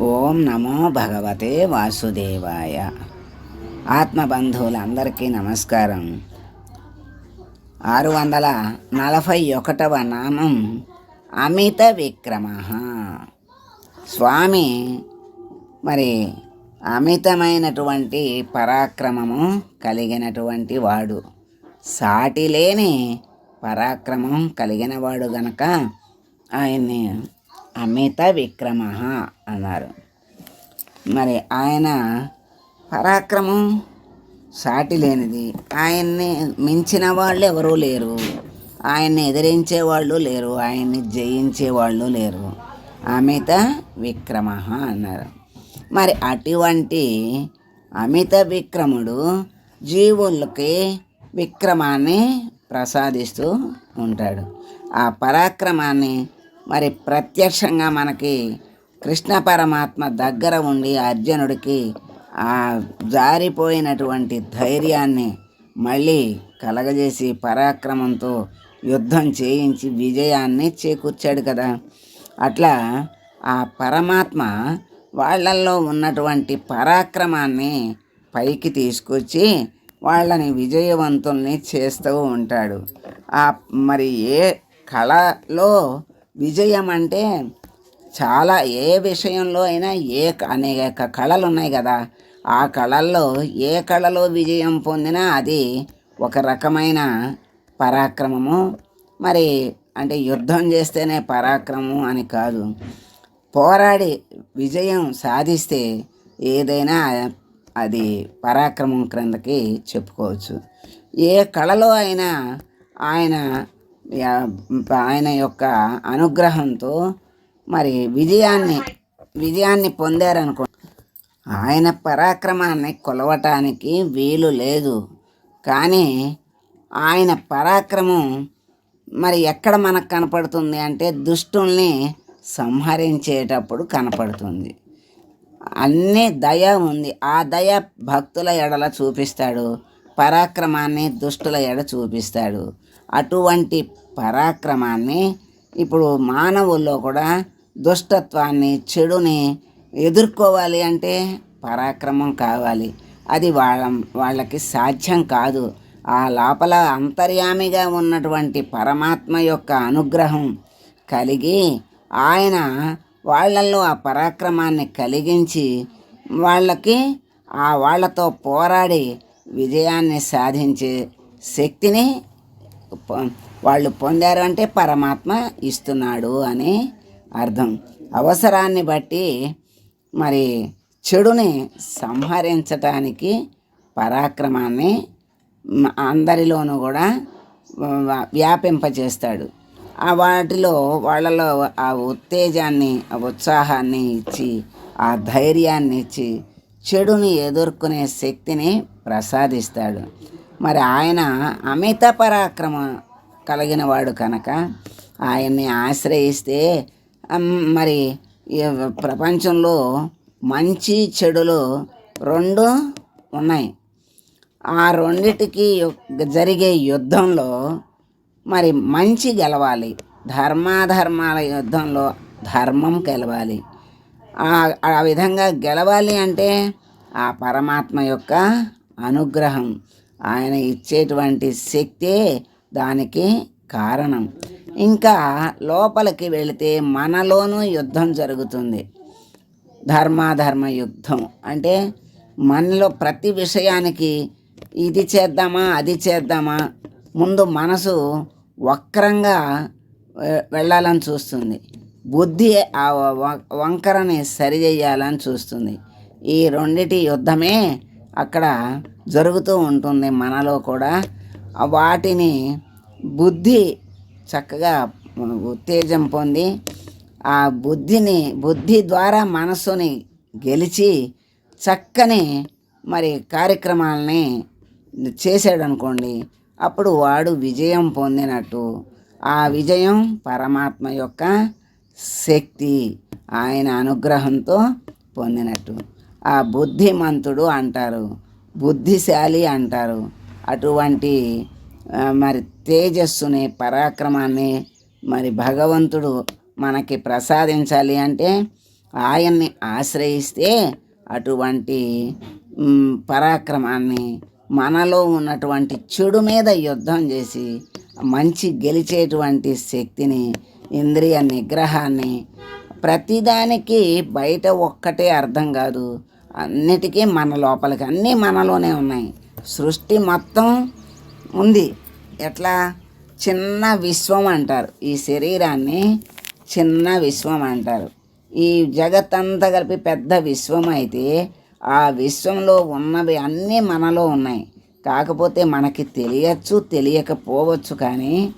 ఓం నమో భగవతే వాసుదేవాయ. ఆత్మబంధువులందరికీ నమస్కారం. ఆరు వందల నలభై ఒకటవ నామం అమిత విక్రమ. స్వామి మరి అమితమైనటువంటి పరాక్రమము కలిగినటువంటి వాడు. సాటి లేని పరాక్రమం కలిగినవాడు గనక ఆయన్ని అమిత విక్రమ అన్నారు. మరి ఆయన పరాక్రమం సాటి లేనిది ఆయన్ని మించిన వాళ్ళు ఎవరూ లేరు. ఆయన్ని ఎదిరించే వాళ్ళు లేరు. ఆయన్ని జయించే వాళ్ళు లేరు. అమిత విక్రమ అన్నారు. మరి అటువంటి అమిత విక్రముడు జీవులకి విక్రమాన్ని ప్రసాదిస్తూ ఉంటాడు. ఆ పరాక్రమాన్ని మరి ప్రత్యక్షంగా మనకి కృష్ణ పరమాత్మ దగ్గర ఉండి అర్జునుడికి ఆ జారిపోయినటువంటి ధైర్యాన్ని మళ్ళీ కలగజేసి పరాక్రమంతో యుద్ధం చేయించి విజయాన్ని చేకూర్చాడు కదా. అట్లా ఆ పరమాత్మ వాళ్ళల్లో ఉన్నటువంటి పరాక్రమాన్ని పైకి తీసుకొచ్చి వాళ్ళని విజయవంతుల్ని చేస్తూ ఉంటాడు. ఆ మరి ఏ కళలో విజయం అంటే చాలా ఏ విషయంలో అయినా ఏ అనేక కళలు ఉన్నాయి కదా. ఆ కళల్లో ఏ కళలో విజయం పొందినా అది ఒక రకమైన పరాక్రమము. మరి అంటే యుద్ధం చేస్తేనే పరాక్రమం అని కాదు. పోరాడి విజయం సాధిస్తే ఏదైనా అది పరాక్రమం క్రిందకి చెప్పుకోవచ్చు. ఏ కళలో అయినా ఆయన ఆయన యొక్క అనుగ్రహంతో మరి విజయాన్ని విజయాన్ని పొందారనుకో ఆయన పరాక్రమాన్ని కొలవటానికి వీలు లేదు. కానీ ఆయన పరాక్రమం మరి ఎక్కడ మనకు కనపడుతుంది అంటే దుష్టుల్ని సంహరించేటప్పుడు కనపడుతుంది. అన్నీ దయ ఉంది. ఆ దయ భక్తుల ఎడల చూపిస్తాడు. పరాక్రమాన్ని దుష్టుల ఎడ చూపిస్తాడు. అటువంటి పరాక్రమాన్ని ఇప్పుడు మానవుల్లో కూడా దుష్టత్వాన్ని చెడుని ఎదుర్కోవాలి అంటే పరాక్రమం కావాలి. అది వాళ్ళ వాళ్ళకి సాధ్యం కాదు. ఆ లోపల అంతర్యామిగా ఉన్నటువంటి పరమాత్మ యొక్క అనుగ్రహం కలిగి ఆయన వాళ్ళల్లో ఆ పరాక్రమాన్ని కలిగించి వాళ్ళకి ఆ వాళ్ళతో పోరాడి విజయాన్ని సాధించే శక్తిని వాళ్ళు పొందారు అంటే పరమాత్మ ఇస్తున్నాడు అని అర్థం. అవసరాన్ని బట్టి మరి చెడుని సంహరించటానికి పరాక్రమాన్ని అందరిలోనూ కూడా వ్యాపింపజేస్తాడు. ఆ వాటిలో వాళ్ళలో ఆ ఉత్తేజాన్ని ఆ ఉత్సాహాన్ని ఇచ్చి ఆ ధైర్యాన్ని ఇచ్చి చెడుని ఎదుర్కొనే శక్తిని ప్రసాదిస్తాడు. మరి ఆయన అమిత పరాక్రమ కలిగిన వాడు కనుక ఆయన్ని ఆశ్రయిస్తే మరి ప్రపంచంలో మంచి చెడులు రెండు ఉన్నాయి. ఆ రెండిటికి జరిగే యుద్ధంలో మరి మంచి గెలవాలి. ధర్మాధర్మాల యుద్ధంలో ధర్మం గెలవాలి. ఆ విధంగా గెలవాలి అంటే ఆ పరమాత్మ యొక్క అనుగ్రహం. ఆయన ఇచ్చేటువంటి శక్తే దానికి కారణం. ఇంకా లోపలికి వెళితే మనలోనూ యుద్ధం జరుగుతుంది. ధర్మాధర్మ యుద్ధం. అంటే మనలో ప్రతి విషయానికి ఇది చేద్దామా అది చేద్దామా ముందు మనసు వక్రంగా వెళ్ళాలని చూస్తుంది. బుద్ధి ఆ వంకరని సరిచేయాలని చూస్తుంది. ఈ రెండిటి యుద్ధమే అక్కడ జరుగుతూ ఉంటుంది మనలో కూడా. వాటిని బుద్ధి చక్కగా ఉత్తేజం పొంది ఆ బుద్ధిని బుద్ధి ద్వారా మనస్సుని గెలిచి చక్కని మరి కార్యక్రమాలని చేసాడనుకోండి అనుకోండి అప్పుడు వాడు విజయం పొందినట్టు. ఆ విజయం పరమాత్మ యొక్క శక్తి ఆయన అనుగ్రహంతో పొందినట్టు. ఆ బుద్ధిమంతుడు అంటారు. బుద్ధిశాలి అంటారు. అటువంటి మరి తేజస్సుని పరాక్రమాన్ని మరి భగవంతుడు మనకి ప్రసాదించాలి అంటే ఆయన్ని ఆశ్రయిస్తే అటువంటి పరాక్రమాన్ని మనలో ఉన్నటువంటి చెడు మీద యుద్ధం చేసి మంచి గెలిచేటువంటి శక్తిని ఇంద్రియ నిగ్రహాన్ని ప్రతిదానికి బయట ఒక్కటే అర్థం కాదు. అన్నిటికీ మన లోపలికి అన్నీ మనలోనే ఉన్నాయి. సృష్టి మొత్తం ఉంది. ఎట్లా? చిన్న విశ్వం అంటారు. ఈ శరీరాన్ని చిన్న విశ్వం అంటారు. ఈ జగత్తంతా కలిపి పెద్ద విశ్వం అయితే ఆ విశ్వంలో ఉన్నవి అన్నీ మనలో ఉన్నాయి. కాకపోతే మనకి తెలియచ్చు తెలియకపోవచ్చు కానీ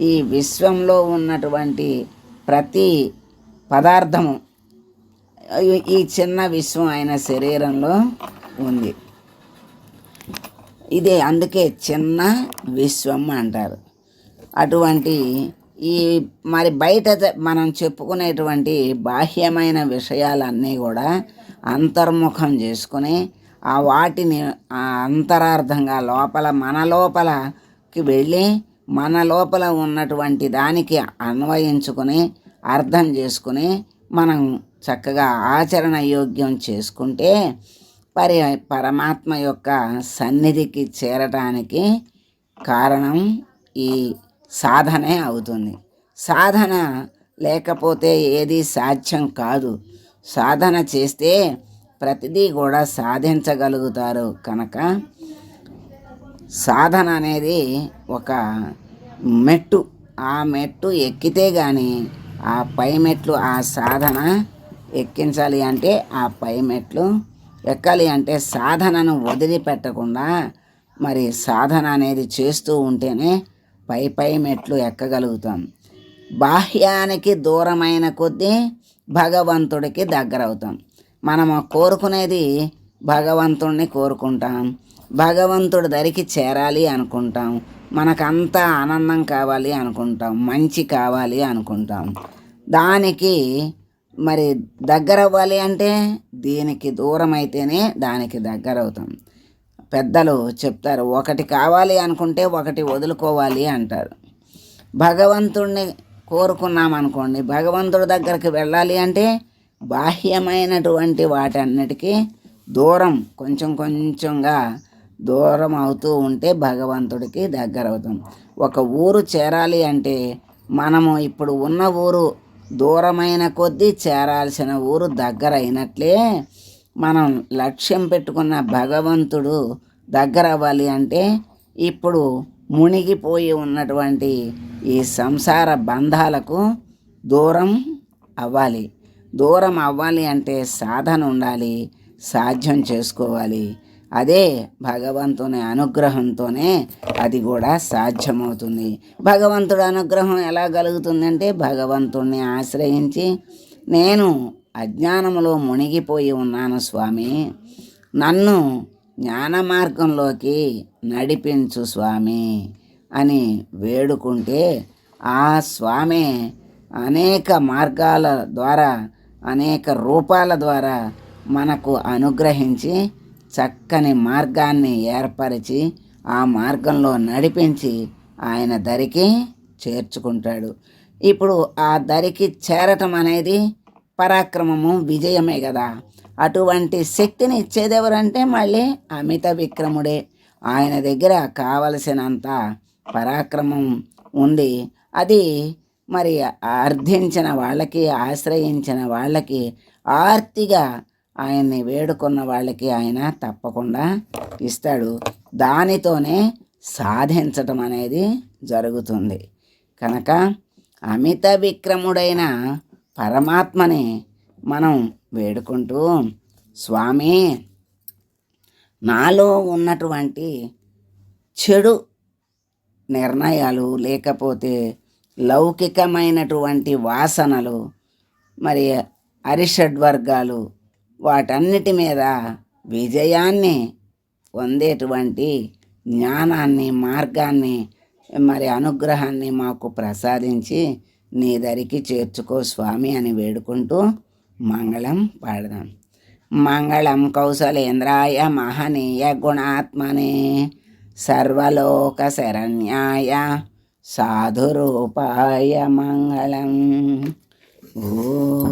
ఈ విశ్వంలో ఉన్నటువంటి ప్రతి పదార్థము ఈ- చిన్న విశ్వం అయిన శరీరంలో ఉంది. ఇదే అందుకే చిన్న విశ్వం అంటారు. అటువంటి ఈ మరి బయట మనం చెప్పుకునేటువంటి బాహ్యమైన విషయాలన్నీ కూడా అంతర్ముఖం చేసుకుని ఆ వాటిని అంతరార్థంగా లోపల మన లోపలకి వెళ్ళి మన లోపల ఉన్నటువంటి దానికి అన్వయించుకుని అర్థం చేసుకుని మనం చక్కగా ఆచరణ యోగ్యం చేసుకుంటే పరి పరమాత్మ యొక్క సన్నిధికి చేరటానికి కారణం ఈ సాధనే అవుతుంది. సాధన లేకపోతే ఏది సాధ్యం కాదు. సాధన చేస్తే ప్రతిదీ కూడా సాధించగలుగుతారు కనుక సాధన అనేది ఒక మెట్టు. ఆ మెట్టు ఎక్కితే కానీ ఆ పై మెట్లు ఆ సాధన ఎక్కించాలి అంటే ఆ పై మెట్లు ఎక్కాలి అంటే సాధనను వదిలిపెట్టకుండా మరి సాధన అనేది చేస్తూ ఉంటేనే పై పై మెట్లు ఎక్కగలుగుతాం. బాహ్యానికి దూరమైన కొద్దీ భగవంతుడికి దగ్గర అవుతాం మనము కోరుకునేది భగవంతుడిని కోరుకుంటాం. భగవంతుడి దరికి చేరాలి అనుకుంటాం. మనకంతా ఆనందం కావాలి అనుకుంటాం. మంచి కావాలి అనుకుంటాం. దానికి మరి దగ్గర అవ్వాలి అంటే దీనికి దూరం అయితేనే దానికి దగ్గర అవుతాం పెద్దలు చెప్తారు ఒకటి కావాలి అనుకుంటే ఒకటి వదులుకోవాలి అంటారు. భగవంతుడిని కోరుకున్నాం అనుకోండి భగవంతుడి దగ్గరికి వెళ్ళాలి అంటే బాహ్యమైనటువంటి వాటన్నిటికీ దూరం కొంచెం కొంచెంగా దూరం అవుతూ ఉంటే భగవంతుడికి దగ్గర అవుతాం ఒక ఊరు చేరాలి అంటే మనము ఇప్పుడు ఉన్న ఊరు దూరమైన కొద్దీ చేరాల్సిన ఊరు దగ్గర అయినట్లే మనం లక్ష్యం పెట్టుకున్న భగవంతుడు దగ్గర అవ్వాలి అంటే ఇప్పుడు మునిగిపోయి ఉన్నటువంటి ఈ సంసార బంధాలకు దూరం అవ్వాలి. దూరం అవ్వాలి అంటే సాధన ఉండాలి సాధ్యం చేసుకోవాలి. అదే భగవంతుని అనుగ్రహంతోనే అది కూడా సాధ్యమవుతుంది. భగవంతుడి అనుగ్రహం ఎలా కలుగుతుందంటే భగవంతుణ్ణి ఆశ్రయించి నేను అజ్ఞానంలో మునిగిపోయి ఉన్నాను స్వామి. నన్ను జ్ఞాన మార్గంలోకి నడిపించు స్వామి అని వేడుకుంటే ఆ స్వామి అనేక మార్గాల ద్వారా అనేక రూపాల ద్వారా మనకు అనుగ్రహించి చక్కని మార్గాన్ని ఏర్పరిచి ఆ మార్గంలో నడిపించి ఆయన దరికి చేర్చుకుంటాడు. ఇప్పుడు ఆ దరికి చేరటం అనేది పరాక్రమము విజయమే కదా అటువంటి శక్తిని ఇచ్చేది ఎవరంటే మళ్ళీ అమిత విక్రముడే. ఆయన దగ్గర కావలసినంత పరాక్రమం ఉంది. అది మరి అర్థించిన వాళ్ళకి ఆశ్రయించిన వాళ్ళకి ఆర్తిగా ఆయన్ని వేడుకున్న వాళ్ళకి ఆయన తప్పకుండా ఇస్తాడు. దానితోనే సాధించటం అనేది జరుగుతుంది. కనుక అమిత విక్రముడైన పరమాత్మని మనం వేడుకుంటూ స్వామి నాలో ఉన్నటువంటి చెడు నిర్ణయాలు లేకపోతే లౌకికమైనటువంటి వాసనలు మరి అరిషడ్వర్గాలు వాటన్నిటి మీద విజయాన్ని పొందేటువంటి జ్ఞానాన్ని మార్గాన్ని మరి అనుగ్రహాన్ని మాకు ప్రసాదించి నీ దరికి చేర్చుకో స్వామి అని వేడుకుంటూ మంగళం పాడదాం. మంగళం కౌశలేంద్రాయ మహనీయ గుణాత్మనే సర్వలోక శరణ్యాయ సాధురూపాయ మంగళం. ఓ.